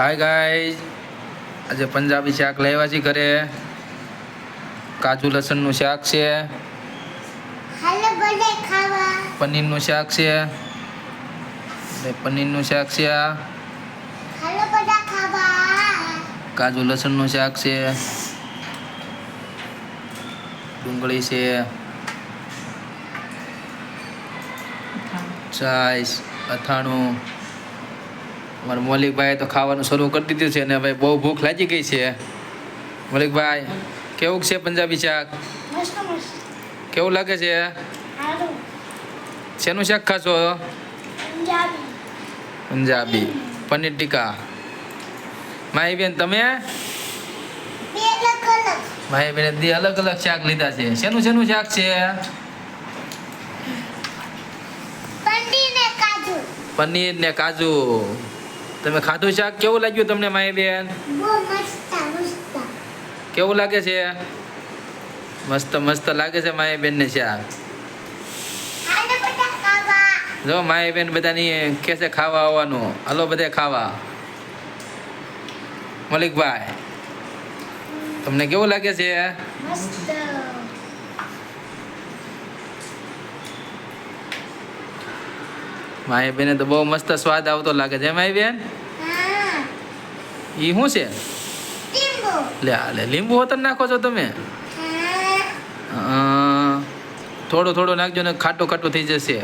Hi guys આજે પંજાબી શાક લાવ્યા છે ઘરે. કાજુ લસણનું શાક છે. પનીરનું શાક છે. ને પનીરનું શાક છે આ. કાજુ લસણનું શાક છે. ડુંગળી છે. છાશ અથાણું. અમારા મૌલિકભાઈ તો ખાવાનું શરૂ કરી દીધું છે અને ભાઈ બહુ ભૂખ લાગી ગઈ છે. મૌલિકભાઈ કેવું છે પંજાબી શાક? કેવું લાગે છે? શેનું શાક ખાશો? પંજાબી. પનીર ટીકા. માહી બેન તમે? બે માહી બેન દી અલગ અલગ શાક લીધા છે. શેનું શેનું શાક છે? પંડી ને કાજુ. પનીર ને કાજુ. તમે ખાધું શાક? કેવું લાગ્યું તમને માય બેન કેવું લાગે છે? મસ્ત મસ્ત લાગે છે માય બેન ને શાક જો માય બેન બધાની કે છે ખાવા આવવાનું. હાલો બધે ખાવા. મલિકભાઈ તમને કેવું લાગે છે? મસ્ત. માહી બેને તો બહુ મસ્ત સ્વાદ આવતો લાગે છે માહી બેન હા. એ શું છે? લે લે લીંબુ હોતર નાખો છો તમે? થોડો થોડું નાખજો ને ખાટું ખાટું થઈ જશે.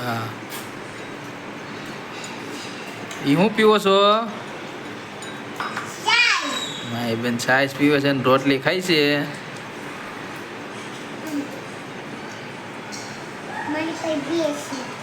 હા. એ હું પીવો છો? માય બેન છાશ પીવે છે ને રોટલી ખાય છે. મારી પાસે બે છે